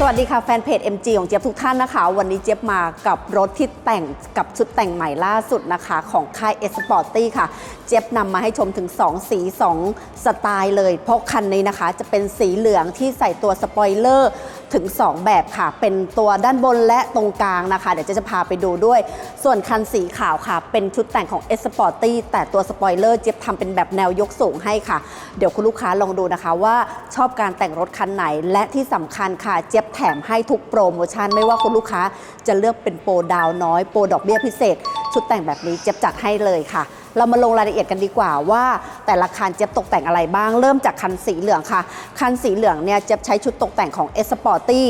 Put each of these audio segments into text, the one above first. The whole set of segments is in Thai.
สวัสดีค่ะแฟนเพจ MG ของเจี๊ยบทุกท่านนะคะ วันนี้เจี๊ยบมากับรถที่แต่งกับชุดแต่งใหม่ล่าสุดนะคะ ของค่าย S Sporty ค่ะ เจี๊ยบนำมาให้ชมถึง 2 สี 2 สไตล์เลย เพราะคันนี้นะคะ จะเป็นสีเหลืองที่ใส่ตัวสปอยเลอร์ ถึง 2 แบบค่ะ เป็นตัวด้านบนและตรงกลางนะคะ เดี๋ยวจะพาไปดูด้วย ส่วนคันสีขาวค่ะ เป็นชุดแต่งของ Sporty แต่ตัวสปอยเลอร์เจี๊ยบทำเป็นแบบแนวยกสูงให้ค่ะ เดี๋ยวคุณลูกค้าลองดูนะคะว่าชอบการแต่งรถคันไหน และที่สำคัญค่ะ เจี๊ยบแถมให้ทุกโปรโมชั่น ไม่ว่าคุณลูกค้าจะเลือกเป็นโปรดาวน้อย โปรดอกเบี้ยพิเศษ ชุดแต่งแบบนี้เจี๊ยบจัดให้เลยค่ะ เรามาลงรายละเอียดกันดีกว่าว่า แต่ละคันเจี๊ยบตกแต่งอะไรบ้าง เริ่มจากคันสีเหลืองค่ะ คันสีเหลืองเนี่ยเจี๊ยบใช้ชุดตกแต่งของ S p o r t y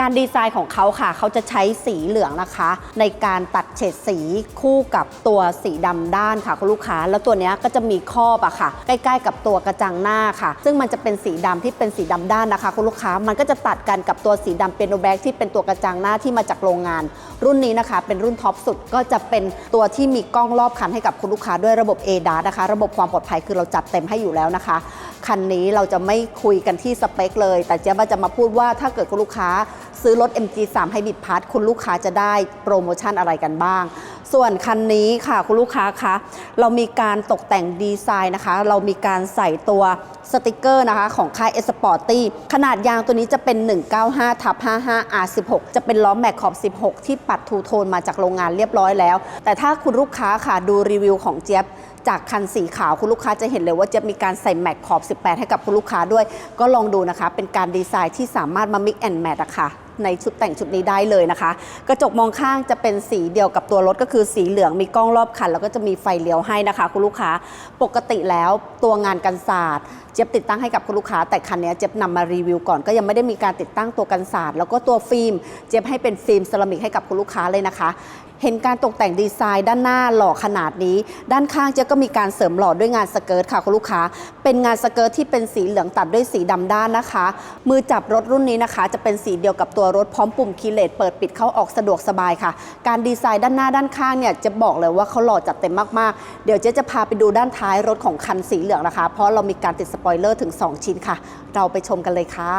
การดีไซน์ของเขาค่ะ เขาจะใช้สีเหลืองนะคะ ในการตัดเฉดสีคู่กับตัวสีดำด้านค่ะคุณลูกค้า แล้วตัวนี้ก็จะมีครอบอะค่ะ ใกล้ ๆ กับตัวกระจังหน้าค่ะ ซึ่งมันจะเป็นสีดำที่เป็นสีดำด้านนะคะคุณลูกค้ามันก็จะตัดกันกับตัวสีดำเปียโนแบ็กที่เป็นตัวกระจังหน้าที่มาจากโรงงาน รุ่นนี้นะคะ เป็นรุ่นท็อปสุดก็จะเป็นตัวที่มีกล้องรอบคันให้กับคุณลูกค้าด้วยระบบ a d a s นะคะ ระบบความปลอดภัยคือเราจัดเต็มให้อยู่แล้วนะคะ คันนี้เราจะไม่คุยกันที่สเปคเลย แต่เจ๊บ้าจะมาพูดว่าถ้าเกิดคุณลูกค้าซื้อรถ MG3 Hybrid Pass คุณลูกค้าจะได้โปรโมชั่นอะไรกันบ้าง ส่วนคันนี้ค่ะคุณลูกค้าคะเรามีการตกแต่งดีไซน์นะคะ เรามีการใส่ตัวสติกเกอร์นะคะของค่าย S Sporty ขนาดยางตัวนี้จะเป็น 195ทับ55 R16 จะเป็นล้อแม็กขอบ 16 ที่ปัดทูโทนมาจากโรงงานเรียบร้อยแล้ว แต่ถ้าคุณลูกค้าค่ะดูรีวิวของเจี๊ยบจากคันสีขาวคุณลูกค้าจะเห็นเลยว่าเจะมีการใส่แม็กขอบ 18 ให้กับคุณลูกค้าด้วย ก็ลองดูนะคะ เป็นการดีไซน์ที่สามารถมา mix and match อะค่ะ ในชุดแต่งชุดนี้ได้เลยนะคะ กระจกมองข้างจะเป็นสีเดียวกับตัวรถก็คือสีเหลืองมีกล้องรอบคัน แล้วก็จะมีไฟเลี้ยวให้นะคะ คุณลูกค้าปกติแล้วตัวงานกันศาสตร์เจี๊ยบติดตั้งให้กับคุณลูกค้า แต่คันนี้เจี๊ยบนำมารีวิวก่อนก็ยังไม่ได้มีการติดตั้งตัวกันศาสตร์แล้วก็ตัวฟิล์มเจี๊ยบให้เป็นฟิล์มเซรามิกให้กับคุณลูกค้าเลยนะคะเห็นการตกแต่งดีไซน์ด้านหน้าหล่อขนาดนี้ ด้านข้างเจ๊ก็มีการเสริมหล่อด้วยงานสเกิร์ตค่ะคุณลูกค้า เป็นงานสเกิร์ตที่เป็นสีเหลืองตัดด้วยสีดำด้านนะคะ มือจับรถรุ่นนี้นะคะ จะเป็นสีเดียวกับตัวรถพร้อมปุ่มคีเลสเปิดปิดเข้าออกสะดวกสบายค่ะ การดีไซน์ด้านหน้าด้านข้างเนี่ยจะบอกเลยว่าเขาหล่อจัดเต็มมากๆ เดี๋ยวเจ๊จะพาไปดูด้านท้ายรถของคันสีเหลืองนะคะ เพราะเรามีการติดสปอยเลอร์ถึง 2 ชิ้นค่ะ เราไปชมกันเลยค่ะ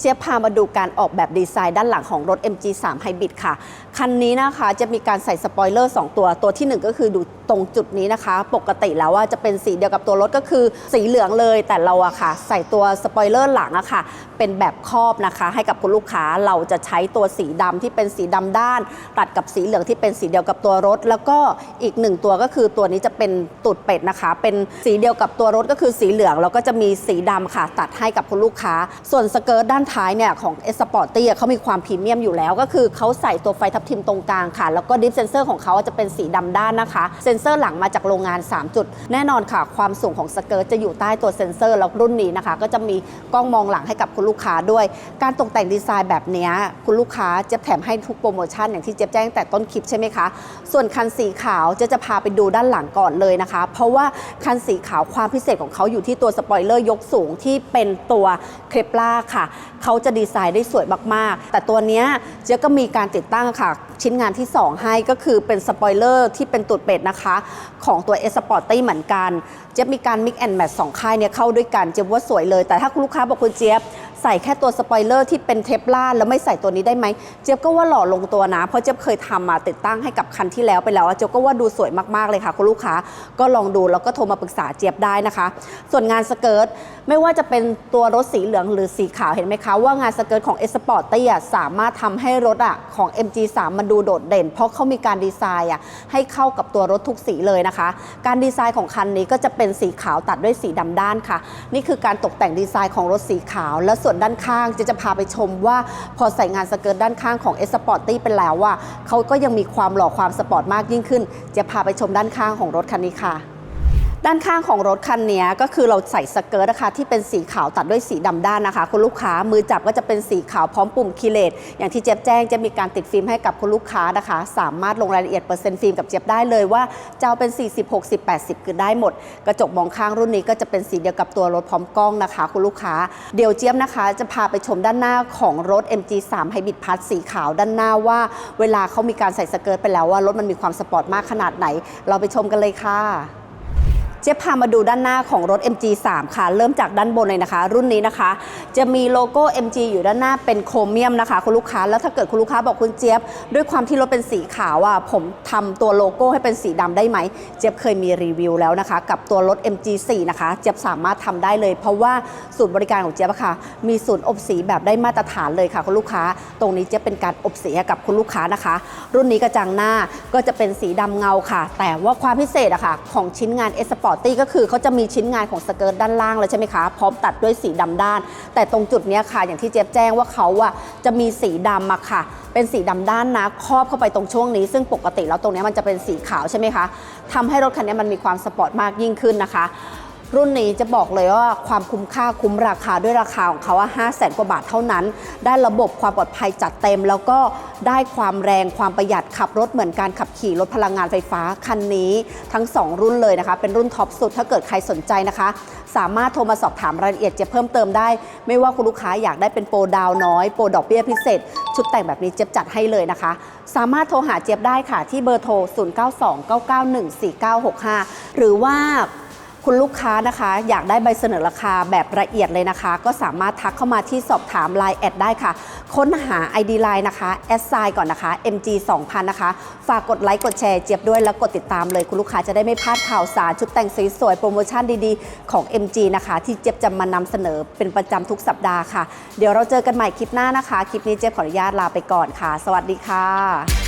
เจ๊พามาดูการออกแบบดีไซน์ด้านหลังของรถ MG3 Hybrid ค่ะ คันนี้นะคะจะมีการใส่สปอยเลอร์ 2 ตัว ตัวทีหนึ่1 ก็คือดู ตรงจุดนี้นะคะ ปกติแล้วว่าจะเป็นสีเดียวกับตัวรถก็คือสีเหลืองเลย แต่เราอะค่ะ ใส่ตัวสปอยเลอร์หลังอะค่ะ เป็นแบบครอบนะคะ ให้กับคุณลูกค้าเราจะใช้ตัวสีดำที่เป็นสีดำด้าน ตัดกับสีเหลืองที่เป็นสีเดียวกับตัวรถ แล้วก็อีกหนึ่งตัวก็คือตัวนี้จะเป็นตูดเป็ดนะคะ เป็นสีเดียวกับตัวรถก็คือสีเหลืองแล้วก็จะมีสีดำค่ะ ตัดให้กับคุณลูกค้า ส่วนสเกิร์ตด้านท้ายเนี่ยของ S Sporty อะเขามีความพรีเมียมอยู่แล้ว ก็คือเขาใส่ตัวไฟทับทิมตรงกลางค่ะ แล้วก็ดิฟเซนเซอร์ของเขาจะเป็นสีดำด้านนะคะเซนเซอร์หลังมาจากโรงงาน 3 จุด แน่นอนค่ะ ความสูงของสเกิร์ตจะอยู่ใต้ตัวเซนเซอร์แล้วรุ่นนี้นะคะ ก็จะมีกล้องมองหลังให้กับคุณลูกค้าด้วย การตกแต่งดีไซน์แบบนี้คุณลูกค้าเจะแถมให้ทุกโปรโมชั่นอย่างที่เจ๊ยบแจ้งแต่ต้นคลิปใช่ไหมคะ ส่วนคันสีขาวจะจะพาไปดูด้านหลังก่อนเลยนะคะ เพราะว่าคันสีขาวความพิเศษของเขาอยู่ที่ตัวสปอยเลอร์ยกสูงที่เป็นตัวเครปล่าค่ะ เขาจะดีไซน์ได้สวยมากๆ แต่ตัวนี้เจ๊ก็มีการติดตั้งค่ะ ชิ้นงานที่ 2 ให้ก็คือเป็นสปอยเลอร์ที่เป็นตูดเป็ดนะคะ ของตัว S p o r t y เหมือนกัน เจ๊ยบมีการ mix and match สองค่ายเนี่ยเข้าด้วยกันเจ๊ยบว่าสวยเลย แต่ถ้าคุณลูกค้าบอกคุณเจี๊ยบ ใส่แค่ตัวสปอยเลอร์ที่เป็นเทปล่าแล้วไม่ใส่ตัวนี้ได้ไหมเจี๊ยบก็ว่าหล่อลงตัวนะ เพราะเจี๊ยบเคยทำมาติดตั้งให้กับคันที่แล้วไปแล้วเจี๊ยบก็ว่าดูสวยมากๆเลยค่ะคุณลูกค้าก็ลองดูแล้วก็โทรมาปรึกษาเจี๊ยบได้นะคะ ส่วนงานสเกิร์ตไม่ว่าจะเป็นตัวรถสีเหลืองหรือสีขาวเห็นไหมคะว่างานสเกิร์ตของ S Sporty อะสามารถทำให้รถอะของ MG3 มันดูโดดเด่น เพราะเขามีการดีไซน์อะให้เข้ากับตัวรถทุกสีเลยนะคะ การดีไซน์ของคันนี้ก็จะเป็นสีขาวตัดด้วยสีดำด้านค่ะ นี่คือการตกแต่งดีไซน์ของรถสีขาวและสวนด้านข้างจะจะพาไปชมว่าพอใส่งานสเกิร์ตด้านข้างของ S Sporty เป็นแล้วว่าเขาก็ยังมีความหล่อความสปอร์ตมากยิ่งขึ้น จะพาไปชมด้านข้างของรถคันนี้ค่ะ ด้านข้างของรถคันนี้ก็คือเราใส่สเกิร์ตนะคะที่เป็นสีขาวตัดด้วยสีดำด้านนะคะ คุณลูกค้ามือจับก็จะเป็นสีขาวพร้อมปุ่มคีย์เลสอย่างที่เจี๊ยบแจ้งจะมีการติดฟิล์มให้กับคุณลูกค้านะคะ สามารถลงรายละเอียดเปอร์เซ็นต์ฟิล์มกับเจี๊ยบได้เลยว่าจะเอาเป็น 40 60 80 คือได้หมด กระจกมองข้างรุ่นนี้ก็จะเป็นสีเดียวกับตัวรถพร้อมกล้องนะคะ คุณลูกค้าเดี๋ยวเจี๊ยบนะคะ จะพาไปชมด้านหน้าของรถ MG3 Hybrid Plus สีขาวด้านหน้าว่า เวลาเขามีการใส่สเกิร์ตไปแล้วว่ารถมันมีความสปอร์ตมากขนาดไหน เราไปชมกันเลยค่ะ เจ๊พามาดูด้านหน้าของรถ MG3 ค่ะ เริ่มจากด้านบนเลยนะคะ รุ่นนี้นะคะ จะมีโลโก้ MG อยู่ด้านหน้าเป็นโครเมียมนะคะ คุณลูกค้าแล้วถ้าเกิดคุณลูกค้าบอกคุณเจี๊ยบ ด้วยความที่รถเป็นสีขาวอะผมทำตัวโลโก้ให้เป็นสีดำได้ไหม เจี๊ยบเคยมีรีวิวแล้วนะคะ กับตัวรถ MG4 นะคะ เจี๊ยบสามารถทำได้เลย เพราะว่าศูนย์บริการของเจี๊ยบค่ะ มีศูนย์อบสีแบบได้มาตรฐานเลยค่ะคุณลูกค้า ตรงนี้เจี๊ยบเป็นการอบสีให้กับคุณลูกค้านะคะ รุ่นนี้กระจังหน้าก็จะเป็นสีดำเงาค่ะ แต่ว่าความพิเศษอะค่ะของชิ้นงานอร์ตี้ก็คือเขาจะมีชิ้นงานของสเกิร์ตด้านล่างเลยใช่ไหมคะพร้อมตัดด้วยสีดำด้าน แต่ตรงจุดนี้ค่ะ อย่างที่เจ๊บแจ้งว่าเขาอะจะมีสีดำอะค่ะ เป็นสีดำด้านนะครอบเข้าไปตรงช่วงนี้ ซึ่งปกติแล้วตรงนี้มันจะเป็นสีขาวใช่ไหมคะทำให้รถคันนี้มันมีความสปอร์ตมากยิ่งขึ้นนะคะ รุ่นนี้จะบอกเลยว่าความคุ้มค่าคุ้มราคาด้วยราคาของเขาว่า5 0 0แสนกว่าบาทเท่านั้น ได้ระบบความปลอดภัยจัดเต็ม แล้วก็ได้ความแรงความประหยัดขับรถเหมือนการขับขี่รถพลังงานไฟฟ้าคันนี้ทั้ง 2 รุ่นเลยนะคะ เป็นรุ่นท็อปสุดถ้าเกิดใครสนใจนะคะ สามารถโทรมาสอบถามรายละเอียดเจะเพิ่มเติมได้ ไม่ว่าคุณลูกค้าอยากได้เป็นโปรดาวน้อยโปรดอกเบี้ยพิเศษ ชุดแต่งแบบนี้เจี๊ยบจัดให้เลยนะคะ สามารถโทรหาเจี๊ยบได้ค่ะที่เบอร์โทร 0929914965 หรือว่า คุณลูกค้านะคะ อยากได้ใบเสนอราคาแบบละเอียดเลยนะคะ ก็สามารถทักเข้ามาที่สอบถาม Line แอดได้ค่ะ ค้นหา ID Line นะคะแอดไซน์ก่อนนะคะ MG 2000นะคะ ฝากกดไลค์กดแชร์เจี๊ยบด้วยแล้วกดติดตามเลย คุณลูกค้าจะได้ไม่พลาดข่าวสารชุดแต่งสวยๆโปรโมชั่นดีๆ ของ MG นะคะ ที่เจี๊ยบจะมานำเสนอเป็นประจำทุกสัปดาห์ค่ะ เดี๋ยวเราเจอกันใหม่คลิปหน้านะคะคลิปนี้เจี๊ยบขออนุญาตลาไปก่อนค่ะ สวัสดีค่ะ